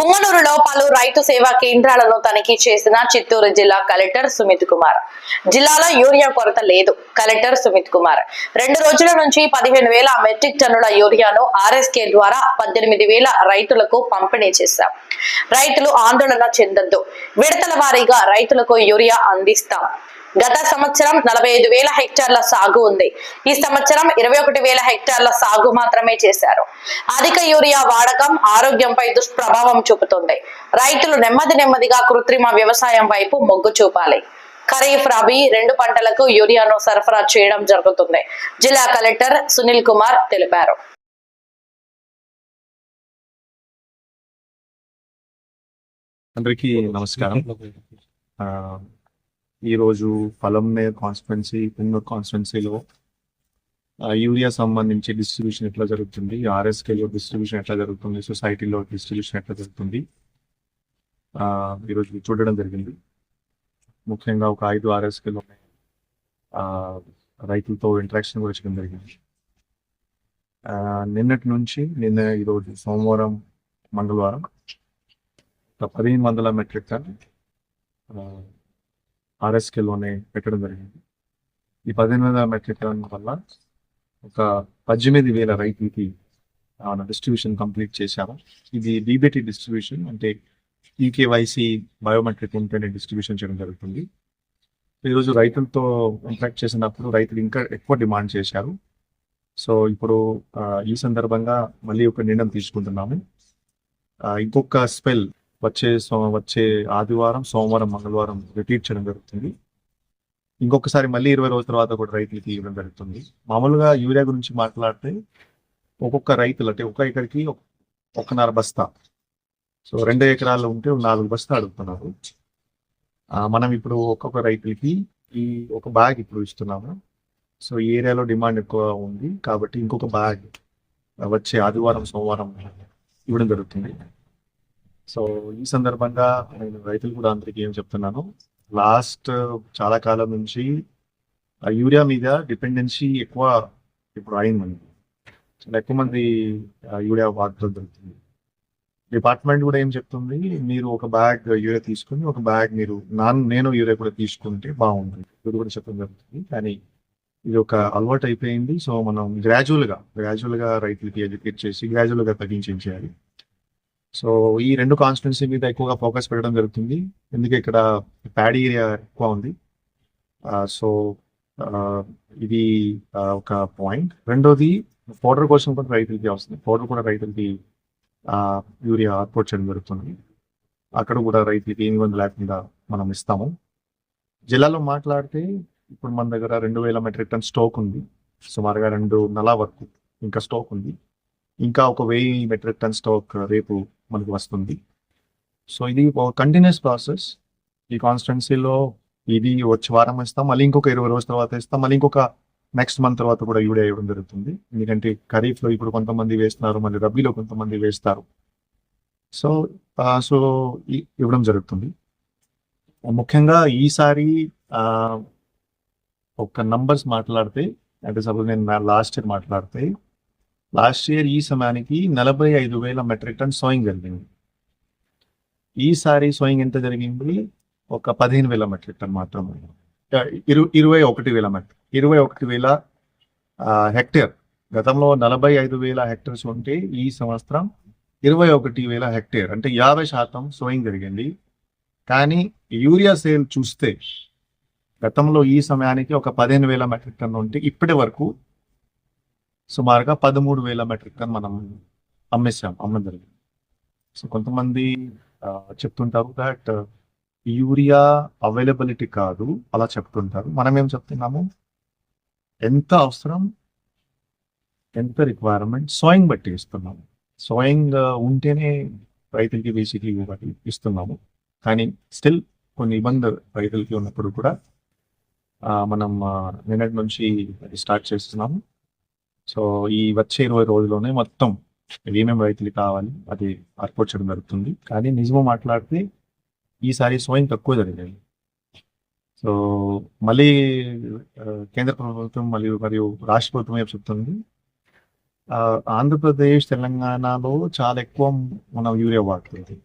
పుంగనూరులో పలు రైతు సేవా కేంద్రాలను తనిఖీ చేసిన చిత్తూరు జిల్లా కలెక్టర్ సుమిత్ కుమార్. జిల్లాలో యూరియా కొరత లేదు కలెక్టర్ సుమిత్ కుమార్. రెండు రోజుల నుంచి పదిహేను వేల మెట్రిక్ టన్నుల యూరియాను ఆర్ఎస్కే ద్వారా పద్దెనిమిది వేల రైతులకు పంపిణీ చేశాం. రైతులు ఆందోళన చెందొద్దు. విడతల వారీగా రైతులకు యూరియా అందిస్తాం. గత సంవత్సరం నలభై ఐదు వేల హెక్టార్ల సాగు ఉంది. ఈ సంవత్సరం ఇరవై ఒకటి వేల హెక్టార్ల సాగు మాత్రమే చేశారు. అధిక యూరియా వాడకం ఆరోగ్యంపై దుష్ప్రభావం చూపుతుంది. రైతులు నెమ్మది నెమ్మదిగా కృత్రిమ వ్యవసాయం వైపు మొగ్గు చూపాలి. ఖరీఫ్ రబీ రెండు పంటలకు యూరియాను సరఫరా చేయడం జరుగుతుంది. జిల్లా కలెక్టర్ సునీల్ కుమార్ తెలిపారు. అందరికీ నమస్కారం. ఈరోజు పొలంనే కాన్స్టిట్యున్సీ పున్నూర్ కాన్స్టిట్యున్సీలో యూరియా సంబంధించి డిస్ట్రిబ్యూషన్ ఎట్లా జరుగుతుంది? ఆర్ఎస్కేలో డిస్ట్రిబ్యూషన్ ఎట్లా జరుగుతుంది? సొసైటీలో డిస్ట్రిబ్యూషన్ ఎట్లా జరుగుతుంది? ఈరోజు చూడడం జరిగింది. ముఖ్యంగా ఒక ఐదు ఆర్ఎస్కేలో రైతులతో ఇంటరాక్షన్ కూడా చేయడం జరిగింది. నిన్నటి నుంచి నిన్న ఈరోజు సోమవారం మంగళవారం పదిహేను వందల మెట్రిక్ టన్ ఆర్ఎస్కేలోనే పెట్టడం జరిగింది. ఈ పదిహేను మెట్రిక్ టన్ వల్ల ఒక పద్దెనిమిది వేల రైతులకి డిస్ట్రిబ్యూషన్ కంప్లీట్ చేశాము ఇది డీబీటీ డిస్ట్రిబ్యూషన్ అంటే ఈకేవైసీ బయోమెట్రిక్ ఉంటేనే డిస్ట్రిబ్యూషన్ చేయడం జరుగుతుంది. ఈరోజు రైతులతో ఇంట్రాక్ట్ చేసినప్పుడు రైతులు ఇంకా ఎక్కువ డిమాండ్ చేశారు. సో ఇప్పుడు ఈ సందర్భంగా మళ్ళీ ఒక నిర్ణయం తీసుకుంటున్నాము. ఇంకొక స్పెల్ వచ్చే సో వచ్చే ఆదివారం సోమవారం మంగళవారం రిపీట్ చేయడం జరుగుతుంది. ఇంకొకసారి మళ్ళీ ఇరవై రోజుల తర్వాత కూడా రైతులకి ఇవ్వడం జరుగుతుంది. మామూలుగా యూరియా గురించి మాట్లాడితే ఒక్కొక్క రైతులు అంటే ఒక ఎకరికి ఒకన్నర బస్తా. సో రెండు ఎకరాలు ఉంటే నాలుగు బస్తా అడుగుతున్నారు. మనం ఇప్పుడు ఒక్కొక్క రైతులకి ఈ ఒక బ్యాగ్ ఇప్పుడు ఇస్తున్నాము. సో ఈ ఏరియాలో డిమాండ్ ఎక్కువ ఉంది కాబట్టి ఇంకొక బ్యాగ్ వచ్చే ఆదివారం సోమవారం ఇవ్వడం జరుగుతుంది. సో ఈ సందర్భంగా నేను రైతులు కూడా అందరికీ ఏం చెప్తున్నాను? లాస్ట్ చాలా కాలం నుంచి యూరియా మీద డిపెండెన్సీ ఎక్కువ ఇప్పుడు అయింది మనకి. చాలా ఎక్కువ మంది యూరియా వాడటం జరుగుతుంది. డిపార్ట్మెంట్ కూడా ఏం చెప్తుంది? మీరు ఒక బ్యాగ్ యూరియా తీసుకుని ఒక బ్యాగ్ మీరు నాన్ నేను యూరియా కూడా తీసుకుంటే బాగుంటుంది. ఇది కూడా చెప్పడం జరుగుతుంది. కానీ ఇది ఒక అలవాటు అయిపోయింది. సో మనం గ్రాడ్యువల్గా గా గ్రాడ్యువల్గా రైతులకి ఎడ్యుకేట్ చేసి గ్రాడ్యువల్గా తగ్గించేయాలి సో ఈ రెండు కాన్స్టిట్యున్సీ మీద ఎక్కువగా ఫోకస్ పెట్టడం జరుగుతుంది. ఎందుకంటే ఇక్కడ ప్యాడీ ఏరియా ఎక్కువ ఉంది? సో ఇది ఒక పాయింట్ రెండోది పౌడర్ కోసం కూడా రైతులకి వస్తుంది. పౌడర్ కూడా రైతులకి యూరియా అవుట్పుట్ చేయడం జరుగుతుంది. అక్కడ కూడా రైతులకి ఏమి ఇబ్బంది లేకుండా మనం ఇస్తాము. జిల్లాలో మాట్లాడితే ఇప్పుడు మన దగ్గర రెండు వేల మెట్రిక్ టన్ స్టాక్ ఉంది. సుమారుగా రెండు నెల వరకు ఇంకా స్టోక్ ఉంది. ఇంకా ఒక వెయ్యి మెట్రిక్ టన్ స్టాక్ రేపు మనకు వస్తుంది. సో ఇది ఒక కంటిన్యూస్ ప్రాసెస్ ఈ కాన్స్టెన్సీలో ఇది వచ్చే వారం ఇస్తాం మళ్ళీ ఇంకొక ఇరవై రోజుల తర్వాత ఇస్తాం మళ్ళీ ఇంకొక నెక్స్ట్ మంత్ తర్వాత కూడా యూడే ఇవ్వడం జరుగుతుంది. ఎందుకంటే ఖరీఫ్లో ఇప్పుడు కొంతమంది వేస్తున్నారు మళ్ళీ రబీలో కొంతమంది వేస్తారు. సో సో ఇవ్వడం జరుగుతుంది. ముఖ్యంగా ఈసారి ఆ, ఒక నంబర్స్ మాట్లాడితే అంటే సపోజ్ నేను లాస్ట్ ఇయర్ మాట్లాడితే లాస్ట్ ఇయర్ ఈ సమయానికి నలభై ఐదు వేల మెట్రిక్ టన్ సోయింగ్ జరిగింది. ఈసారి సోయింగ్ ఎంత జరిగింది? ఒక పదిహేను వేల మెట్రిక్ టన్ మాత్రమే. ఇరు ఇరవై ఒకటి వేల మెట్రిక్ ఇరవై ఒకటి వేల హెక్టేర్. గతంలో నలభై ఐదు వేల హెక్టర్స్ ఉంటే ఈ సంవత్సరం ఇరవై ఒకటి వేల హెక్టేర్ అంటే యాభై శాతం సోయింగ్ జరిగింది. కానీ యూరియా సేల్ చూస్తే గతంలో ఈ సమయానికి ఒక పదిహేను వేల మెట్రిక్ టన్ ఉంటే ఇప్పటి వరకు సుమారుగా పదమూడు వేల మెట్రిక్ టన్ మనం అమ్మేసాం అమ్మడం జరిగింది. సో కొంతమంది చెప్తుంటారు దట్ uh, యూరియా అవైలబిలిటీ కాదు అలా చెప్తుంటారు. మనం ఏం చెప్తున్నాము? ఎంత అవసరం ఎంత రిక్వైర్మెంట్ సోయింగ్ బట్టి ఇస్తున్నాము. సోయింగ్ ఉంటేనే రైతులకి బేసిక్లీ ఇవ్వాలి ఇస్తున్నాము. కానీ స్టిల్ కొన్ని ఇబ్బంది రైతులకి ఉన్నప్పుడు కూడా మనం నిన్నటి నుంచి స్టార్ట్ చేస్తున్నాము. సో ఈ వచ్చే ఇరవై రోజుల్లోనే మొత్తం ఏమేమి రైతులు కావాలి అది ఏర్పాటు చేయడం జరుగుతుంది. కానీ నిజము మాట్లాడితే ఈసారి స్వయం తక్కువ జరిగాయి సో మళ్ళీ కేంద్ర ప్రభుత్వం మరియు మరియు రాష్ట్ర ప్రభుత్వం ఏం చెప్తుంది. ఆ, ఆంధ్రప్రదేశ్ తెలంగాణలో చాలా ఎక్కువ మనం యూరియా వాడుతుంది.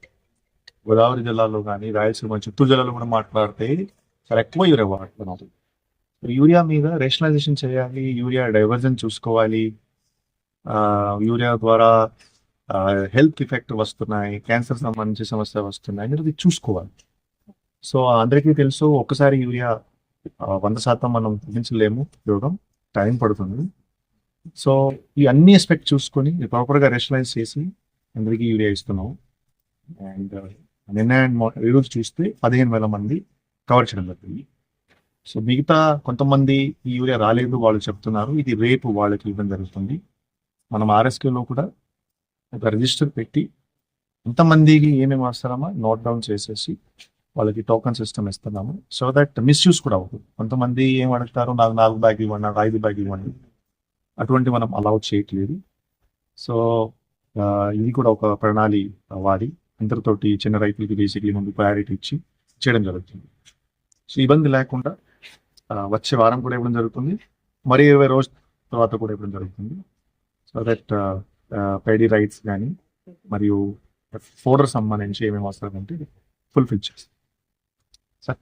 గోదావరి జిల్లాలో కానీ రాయలసీమ చిత్తూరు జిల్లాలో కూడా మాట్లాడితే చాలా ఎక్కువ యూరియా వాడుతున్నారు. యూరియా మీద రేషనలైజేషన్ చేయాలి యూరియా డైవర్జన్ చూసుకోవాలి. ఆ, యూరియా ద్వారా హెల్త్ ఎఫెక్ట్ వస్తున్నాయి క్యాన్సర్ సంబంధించి సమస్య వస్తున్నాయి అనేది చూసుకోవాలి. సో అందరికీ తెలుసు ఒక్కసారి యూరియా వంద శాతం మనం తగ్గించలేము ఉపయోగం టైం పడుతుంది. సో ఈ అన్ని ఎస్పెక్ట్ చూసుకొని ప్రాపర్గా రేషనలైజ్ చేసి అందరికీ యూరియా ఇస్తున్నాము. అండ్ నిన్న అండ్ ఈరోజు చూస్తే పదిహేను వేల మంది కవర్ చేయడం జరిగింది. సో మిగతా కొంతమంది ఈ యూరియా రాలేదు వాళ్ళు చెప్తున్నారు. ఇది రేపు వాళ్ళకి ఇవ్వడం జరుగుతుంది. మనం ఆర్ఎస్కేలో కూడా ఒక రిజిస్టర్ పెట్టి ఎంతమందికి ఏమేమి అవసరమా నోట్ డౌన్ చేసేసి వాళ్ళకి టోకన్ సిస్టమ్ ఇస్తున్నాము. సో దట్ మిస్యూస్ కూడా అవుతుంది కొంతమంది ఏం అడుగుతారు నాకు నాలుగు బ్యాగ్ ఇవ్వండి నాకు ఐదు బ్యాగ్ ఇవ్వండి. అటువంటి మనం అలౌ చేయట్లేదు. సో ఇది కూడా ఒక ప్రణాళి వాడి అందరితోటి చిన్న రైతులకి బేసిక్లీ ముందు ప్రయారిటీ ఇచ్చి చేయడం జరుగుతుంది. సో ఇబ్బంది లేకుండా వచ్చే వారం కూడా ఇవ్వడం జరుగుతుంది. మరి ఇరవై రోజు తర్వాత కూడా ఇవ్వడం జరుగుతుంది. సో దట్ పేడీ రైట్స్ కానీ మరియు ఫోడర్ సంబంధించి ఏమేమి అవసరం అంటే ఫుల్ఫిల్ చేస్తాం. సార్